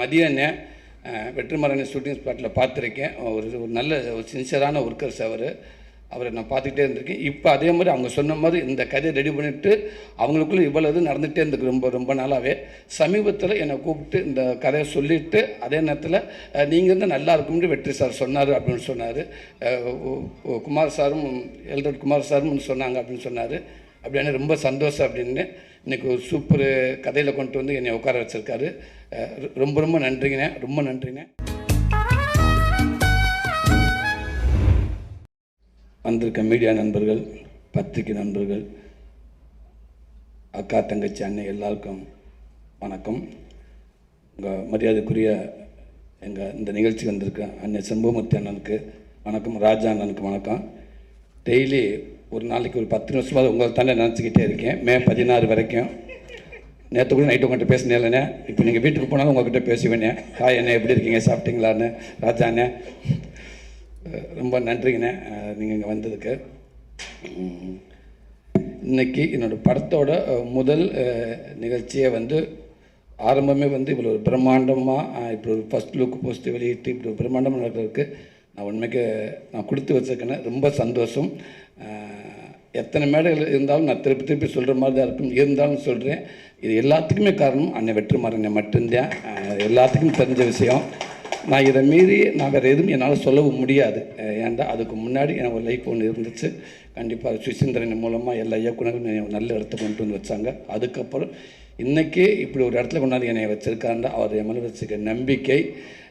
மதியானே வெற்றிமாறனை shooting ஸ்பாட்டில் பார்த்துருக்கேன். ஒரு ஒரு நல்ல ஒரு சின்சியரான ஒர்க்கர்ஸ் அவர். அவரை நான் பார்த்துக்கிட்டே இருந்திருக்கேன். இப்போ அதே மாதிரி அவங்க சொன்ன மாதிரி இந்த கதையை ரெடி பண்ணிவிட்டு அவங்களுக்குள்ள இவ்வளோ இது நடந்துகிட்டே இருந்துக்கு ரொம்ப ரொம்ப நாளாகவே சமீபத்தில் என்னை கூப்பிட்டு இந்த கதையை சொல்லிவிட்டு அதே நேரத்தில் நீங்கள் இருந்தால் நல்லா இருக்கும்னு வெற்றி சார் சொன்னார் அப்படின்னு சொன்னார். குமார் சாரும் எல்ரட் குமார் சாரும் சொன்னாங்க அப்படின்னு சொன்னார். அப்படின்னு ரொம்ப சந்தோஷம் அப்படின்னு இன்றைக்கி ஒரு சூப்பர் கதையில் கொண்டு வந்து என்னை உட்கார வச்சுருக்காரு. ரொம்ப ரொம்ப நன்றிங்கண்ணே ரொம்ப நன்றிண்ணே வந்திருக்க மீடியா நண்பர்கள் பத்திரிகை நண்பர்கள் அக்கா தங்கச்சி அண்ணன் எல்லாருக்கும் வணக்கம். உங்கள் மரியாதைக்குரிய எங்கள் இந்த நிகழ்ச்சி வந்திருக்க அண்ணன் செம்பூமூர்த்தி அண்ணனுக்கு வணக்கம் ராஜா அண்ணனுக்கு வணக்கம். டெய்லி ஒரு நாளைக்கு ஒரு பத்து நிமிஷமாவது உங்களை தானே நினச்சிக்கிட்டே இருக்கேன். மே பதினாறு வரைக்கும். நேற்று கூட நைட்டு உங்கள்கிட்ட பேசினேன் இப்போ நீங்கள் வீட்டுக்கு போனாலும் உங்கள்கிட்ட பேசுவேண்ணே. ஹாய் அண்ணே எப்படி இருக்கீங்க? சாப்பிட்டீங்களான்னு ராஜா அண்ணே. ரொம்ப நன்றிங்கண்ணே. நீங்கள் இங்கே வந்ததுக்கு. இன்றைக்கி இன்னைக்கு படத்தோட முதல் நிகழ்ச்சியை வந்து ஆரம்பமே வந்து இவ்வளோ ஒரு பிரம்மாண்டமாக இப்படி ஒரு ஃபஸ்ட் லுக் போஸ்ட் வெளியிட்டு இப்படி ஒரு பிரம்மாண்டமாக நடக்கிறதுக்கு நான் உண்மைக்கு நான் கொடுத்து வச்சுருக்கேன் ரொம்ப சந்தோஷம். எத்தனை மேடைகள் இருந்தாலும் நான் திருப்பி திருப்பி சொல்கிற மாதிரி தான் இருக்கும். இருந்தாலும் சொல்கிறேன் இது எல்லாத்துக்குமே காரணம் அன்னை வெற்றிமாறனை மட்டும்தான். எல்லாத்துக்கும் தெரிஞ்ச விஷயம். நான் இதை மீறி நான் வேறு எதுவும் என்னால் சொல்லவும் முடியாது. ஏன்டா அதுக்கு முன்னாடி எனக்கு ஒரு லைஃப் ஒன்று இருந்துச்சு. கண்டிப்பாக சுசீந்திரன் மூலமாக எல்லா இயக்குநர்களும் என்னை நல்ல இடத்த கொண்டு வந்து வச்சாங்க. அதுக்கப்புறம் இன்றைக்கி இப்படி ஒரு இடத்துல கொண்டாந்து என்னை வச்சுருக்காருன்னா அவர் என் மேலே நம்பிக்கை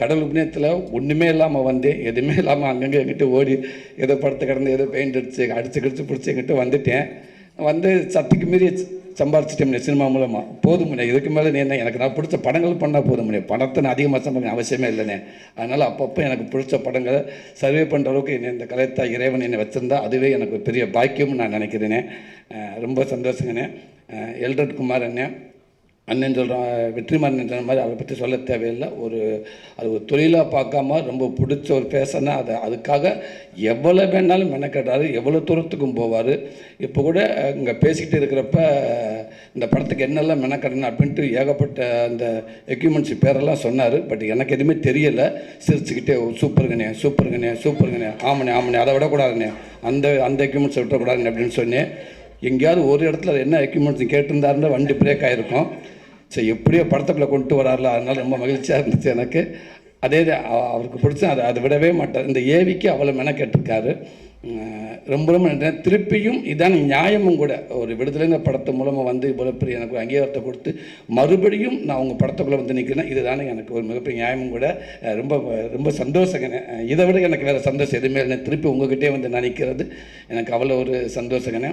கடல் உபநயத்தில் ஒன்றுமே இல்லாமல் வந்தேன் எதுவுமே இல்லாமல் அங்கங்கே எங்கிட்ட ஓடி ஏதோ படத்தை கடந்து ஏதோ பெயிண்ட் அடிச்சு அடிச்சு கிடிச்சு பிடிச்சி எங்கிட்ட வந்துட்டேன். வந்து சத்துக்கு மீறி சம்பாரிச்சிட்டேன் சினிமா மூலமாக போதும் இதுக்கு மேலே நீ என்ன எனக்கு நான் பிடிச்ச படங்கள் பண்ணால் போதும் படத்தை பணத்தை நான் அதிகமாக சம்பாதிக்க அவசியமே இல்லைண்ணே. அதனால் அப்பப்போ எனக்கு பிடிச்ச படங்களை சர்வே பண்ணுற அளவுக்கு என்னை இந்த கலைத்தா இறைவன் என்னை வச்சுருந்தா அதுவே எனக்கு பெரிய பாக்கியம்னு நான் நினைக்கிறேனே. ரொம்ப சந்தோஷங்கண்ணே. எல்ரட் குமார் அண்ணே அண்ணன் சொல்கிறான் வெற்றிமாறன் சொன்ன மாதிரி அவரை பற்றி சொல்ல தேவையில்லை. ஒரு அது ஒரு தொழிலாக பார்க்காம ரொம்ப பிடிச்ச ஒரு பேசனா அதை அதுக்காக எவ்வளோ வேணாலும் மெனக்கட்டார் எவ்வளோ தூரத்துக்கும் போவார். இப்போ கூட இங்கே பேசிக்கிட்டு இருக்கிறப்ப இந்த படத்துக்கு என்னெல்லாம் மெனக்கட்டணும் அப்படின்ட்டு ஏகப்பட்ட அந்த எக்யூப்மெண்ட்ஸ் பேரெல்லாம் சொன்னார். பட் எனக்கு எதுவுமே தெரியலை. சிரிச்சுக்கிட்டே "ஓ, சூப்பருங்கண்ணே சூப்பருங்கண்ணே சூப்பருங்கண்ணே ஆமாண்ணே ஆமாண்ணே அதை விடக்கூடாதுண்ணே அந்த அந்த எக்யூப்மெண்ட்ஸை விட்டக்கூடாதுண்ணே அப்படின்னு சொன்னேன். எங்கேயாவது ஒரு இடத்துல என்ன எக்யூப்மெண்ட்ஸ் கேட்டிருந்தாருன்னா வண்டி பிரேக் ஆகிருக்கும் சரி எப்படியோ படத்துக்குள்ளே கொண்டு வரார்ல அதனால் ரொம்ப மகிழ்ச்சியாக இருந்துச்சு எனக்கு. அதே இது அவ- அவருக்கு பிடிச்ச அதை அதை விடவே மாட்டார். இந்த ஏவிக்கு அவ்வளோ மெனக்கெட்டிருக்காரு. ரொம்ப ரொம்ப நன்றி. திருப்பியும் இதான் நியாயமும் கூட. ஒரு விடுதலைங்கிற படத்து மூலமாக வந்து இவ்வளோ பெரிய எனக்கு ஒரு அங்கீகாரத்தை கொடுத்து மறுபடியும் நான் உங்கள் படத்துக்குள்ளே வந்து நிற்கிறேன் இதுதானே எனக்கு ஒரு மிகப்பெரிய நியாயமும் கூட. ரொம்ப ரொம்ப சந்தோஷங்கண்ணே இதை விட எனக்கு வேறு சந்தோஷம் எதுவுமே இல்லை திருப்பி உங்ககிட்டே வந்து நான் நிற்கிறது எனக்கு அவ்வளோ ஒரு சந்தோஷங்கண்ணே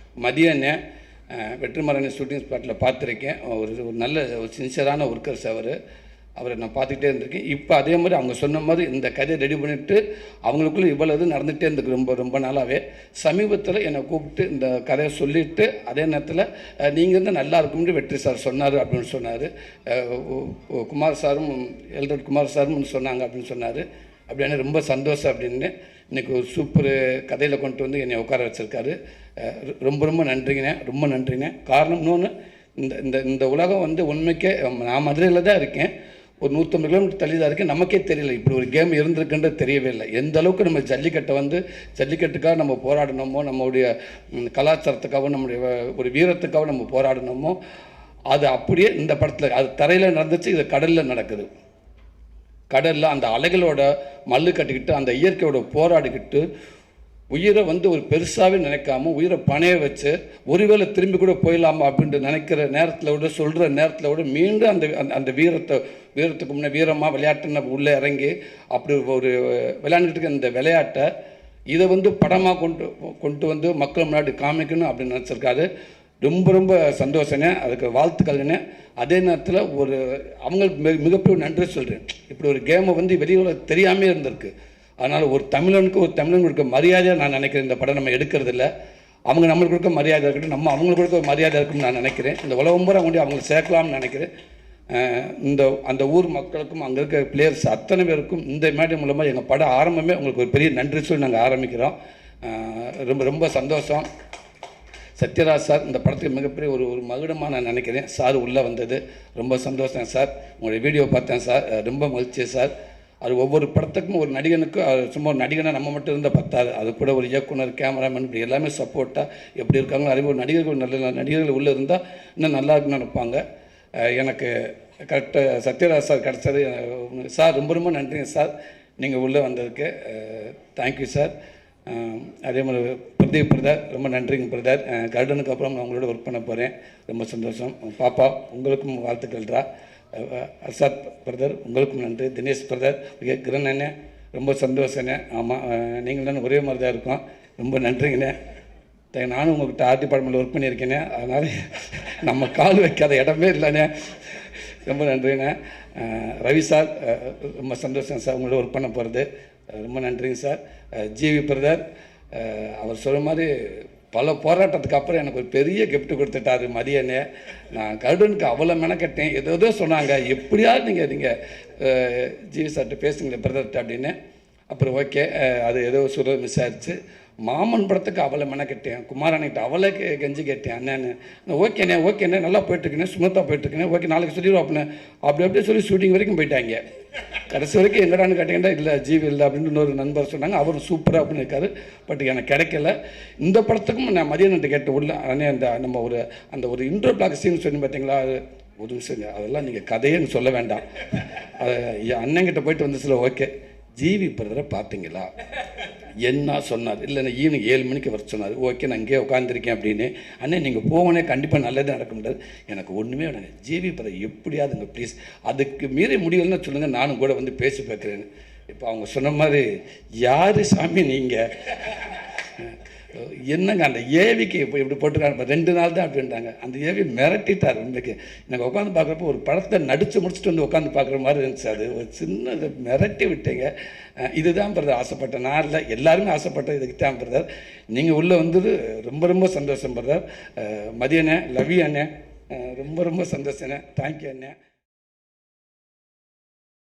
மதியானே வெற்றிமாறன் ஷூட்டிங் ஸ்பாட்டில் பார்த்துருக்கேன். ஒரு ஒரு நல்ல ஒரு சின்சியரான ஒர்க்கர்ஸ் அவர். அவரை நான் பார்த்துக்கிட்டே இருந்திருக்கேன். இப்போ அதே மாதிரி அவங்க சொன்ன மாதிரி இந்த கதையை ரெடி பண்ணிவிட்டு அவங்களுக்குள்ளே இவ்வளோ இது நடந்துகிட்டே இருந்துக்கு ரொம்ப ரொம்ப நாளாகவே சமீபத்தில் என்னை கூப்பிட்டு இந்த கதையை சொல்லிவிட்டு அதே நேரத்தில் நீங்கள் இருந்தால் நல்லா இருக்கும்னு வெற்றி சார் சொன்னார் அப்படின்னு சொன்னார். குமார் சாரும் எல்ரட் குமார் சாரும் சொன்னாங்க அப்படின்னு சொன்னார். அப்படின்னு ரொம்ப சந்தோஷம் அப்படின்னு. இன்றைக்கி ஒரு சூப்பர் கதையில் கொண்டு வந்து என்னை உட்கார வச்சுருக்காரு. ரொம்ப ரொம்ப நன்றிங்கண்ணே ரொம்ப நன்றிண்ணே காரணம் இன்னொன்று இந்த இந்த இந்த உலகம் வந்து உண்மைக்கே நான் மதுரையில் தான் இருக்கேன். ஒரு நூற்றம்பது கிலோமீட்டர் தள்ளி தான் இருக்குது நமக்கே தெரியல. இப்படி ஒரு கேம் இருந்திருக்குன்றது தெரியவே இல்லை. எந்த அளவுக்கு நம்ம ஜல்லிக்கட்டை வந்து ஜல்லிக்கட்டுக்காக நம்ம போராடினோமோ நம்மளுடைய கலாச்சாரத்துக்காகவும் நம்முடைய ஒரு வீரத்துக்காகவும் நம்ம போராடினோமோ அது அப்படியே இந்த படத்தில் அது தரையில் நடந்துச்சு இது கடலில் நடக்குது. கடலில் அந்த அலைகளோட மல்லு கட்டிக்கிட்டு அந்த இயற்கையோட போராடிக்கிட்டு உயிரை வந்து ஒரு பெருசாகவே நினைக்காம உயிரை பணைய வச்சு ஒருவேளை திரும்பி கூட போயிடலாமா அப்படின்ட்டு நினைக்கிற நேரத்தில் விட சொல்கிற நேரத்தில் விட மீண்டும் அந்த அந்த- அந்த வீரத்தை வீரத்துக்கு முன்னே வீரமாக விளையாட்டுன்னு உள்ளே இறங்கி அப்படி ஒரு விளையாண்டுட்டு இருக்க இந்த விளையாட்டை இதை வந்து படமாக கொண்டு கொண்டு வந்து மக்கள் முன்னாடி காமிக்கணும் அப்படின்னு நினச்சிருக்காரு. ரொம்ப ரொம்ப சந்தோஷங்க. அதுக்கு வாழ்த்துக்கள்னே அதே நேரத்தில் ஒரு அவங்களுக்கு மிக மிகப்பெரிய நன்றி சொல்கிறேன் இப்படி ஒரு கேமை வந்து வெளியில் தெரியாமே இருந்திருக்கு. அதனால் ஒரு தமிழனுக்கு ஒரு தமிழன் கொடுக்க மரியாதையாக நான் நினைக்கிறேன். இந்த படம் நம்ம எடுக்கிறது இல்லை அவங்க நம்மளுக்கு கொடுக்க மரியாதை இருக்கட்டும். நம்ம அவங்களுக்கு கொடுக்க மரியாதை இருக்கும்னு நான் நினைக்கிறேன். இந்த உலகம் பூரா கொண்டு அவங்களை சேர்க்கலாம்னு நினைக்கிறேன். இந்த அந்த ஊர் மக்களுக்கும் அங்கே இருக்கிற பிளேயர்ஸ் அத்தனை பேருக்கும் இந்த மேடை மூலமாக எங்கள் படம் ஆரம்பமே உங்களுக்கு ஒரு பெரிய நன்றி சொல்லி நாங்கள் ஆரம்பிக்கிறோம். ரொம்ப ரொம்ப சந்தோஷம். சத்யராஜ் சார் இந்த படத்துக்கு மிகப்பெரிய ஒரு ஒரு மகுடமாக நான் நினைக்கிறேன். சார் உள்ளே வந்தது. ரொம்ப சந்தோஷம் சார். உங்களுடைய வீடியோ பார்த்தேன் சார். ரொம்ப மகிழ்ச்சி சார். அது ஒவ்வொரு படத்துக்கும் ஒரு நடிகனுக்கும் அது சும்மா ஒரு நடிகனாக நம்ம மட்டும் இருந்தால் பத்தாது. அது கூட ஒரு இயக்குனர் கேமராமேன் இப்படி எல்லாமே சப்போர்ட்டாக எப்படி இருக்காங்களோ அதே ஒரு நடிகர்கள் நல்ல நல்ல நடிகர்கள் உள்ளே இருந்தால் இன்னும் நல்லா இருக்குன்னு நினைப்பாங்க. எனக்கு கரெக்டாக சத்யராஜ் சார் கிடச்சது சார் ரொம்ப ரொம்ப நன்றிங்க சார். நீங்கள் உள்ளே வந்ததுக்கு தேங்க்யூ சார் அதே மாதிரி பிரதீப் பிரதர் ரொம்ப நன்றிங்க பிரதர். கர்டனுக்கு அப்புறம் நான் உங்களோட ஒர்க் பண்ண போகிறேன் ரொம்ப சந்தோஷம். பாப்பா உங்களுக்கும் வாழ்த்துக்கள்ரா. அசாத் பிரதர் உங்களுக்கும் நன்றி. தினேஷ் பிரதர் ஓகே கிரண் ரொம்ப சந்தோஷண்ணே. ஆமாம் நீங்கள் தானே ஒரே மாதிரி தான் இருக்கோம். ரொம்ப நன்றிங்கண்ணே. நானும் உங்கள்கிட்ட ஆர்டி டிபார்ட்மெண்ட்டில் ஒர்க் பண்ணியிருக்கேனே அதனால் நம்ம கால் வைக்காத இடமே இல்லைண்ணே. ரொம்ப நன்றிண்ணே ரவி சார் ரொம்ப சந்தோஷம் சார் உங்களோட ஒர்க் பண்ண போகிறது ரொம்ப நன்றிங்க சார். ஜிவி பிரதர் அவர் சொல்கிற மாதிரி பல போராட்டத்துக்கு அப்புறம் எனக்கு ஒரு பெரிய கிஃப்ட் கொடுத்துட்டாரு மதியனே நான் கருடனுக்கு அவ்வளோ மெனக்கட்டேன். ஏதோ ஏதோ சொன்னாங்க. எப்படியாவது நீங்கள் நீங்கள் ஜிவி சார்கிட்ட பேசுங்களேன் பிரதர்கிட்ட அப்படின்னு. அப்புறம் ஓகே அது ஏதோ சொல்ல விசாரிச்சு. மாமன் படத்துக்கு அவளை மெனக்கட்டேன். குமாரனிட்ட அவளை கெ- கெஞ்சி கேட்டேன் அண்ணன்னு ஓகேண்ணே ஓகேண்ணே நல்லா போயிட்டுருக்கேன் ஸ்மூத்தாக போயிட்டுருக்கேன் ஓகே நாளைக்கு சொல்லிடுவாப்புண்ணே அப்படி அப்படியே சொல்லி ஷூட்டிங் வரைக்கும் போயிட்டாங்க. கடைசி வரைக்கும் எங்கடான்னு கேட்டீங்கன்னா இல்லை ஜீவி இல்லை அப்படின்னு இன்னொரு நண்பர் சொன்னாங்க. அவரும் சூப்பராக அப்படின்னு இருக்காரு. பட் எனக்கு கிடைக்கல. இந்த படத்துக்கும் நான் மதியானத்தை கேட்டு உள்ள அண்ணே அந்த நம்ம ஒரு அந்த ஒரு இன்ட்ரோ பிளாக் சீன் சொன்னி பார்த்தீங்களா அது ஒரு நிமிஷம் அதெல்லாம் நீங்கள் கதையேன்னு சொல்ல வேண்டாம். அது என் அண்ணங்கிட்ட போயிட்டு வந்துச்சுல ஓகே. ஜீவி பிரதரை பார்த்தீங்களா? என்ன சொன்னார்? இல்லைன்னா ஈவினிங் ஏழு மணிக்கு வர சொன்னார். ஓகே நான் இங்கேயே உட்காந்துருக்கேன் அப்படின்னு. அண்ணே நீங்கள் போவனே கண்டிப்பாக நல்லது நடக்க முடியாது எனக்கு ஒன்றுமே வேணாங்க ஜீவி பிரதர் எப்படியாதுங்க ப்ளீஸ் அதுக்கு மீறி முடியலன்னு சொல்லுங்கள் நானும் கூட வந்து பேசி பார்க்குறேன்னு. இப்போ அவங்க சொன்ன மாதிரி யார் சாமி நீங்கள் என்னங்க அந்த ஏவிக்கு இப்போ இப்படி போட்டுருக்காங்க? ரெண்டு நாள் தான் அப்படின்றாங்க அந்த ஏவி மிரட்டிட்டார் உண்மைக்கு. எனக்கு உட்காந்து பார்க்குறப்போ ஒரு படத்தை நடித்து முடிச்சுட்டு வந்து உட்காந்து பார்க்குற மாதிரி இருந்துச்சு அது. ஒரு சின்ன இதை மிரட்டி விட்டீங்க. இதுதான் பிரதர் ஆசைப்பட்டேன் நான் இல்லை எல்லாருமே ஆசைப்பட்ட இதுக்கு தான் பிரதர். நீங்கள் உள்ளே வந்தது ரொம்ப ரொம்ப சந்தோஷம் பிரதர். மதியண்ணே லவி அண்ணே. அஹ் ரொம்ப ரொம்ப சந்தோஷண்ணே தேங்க்யூ அண்ணே.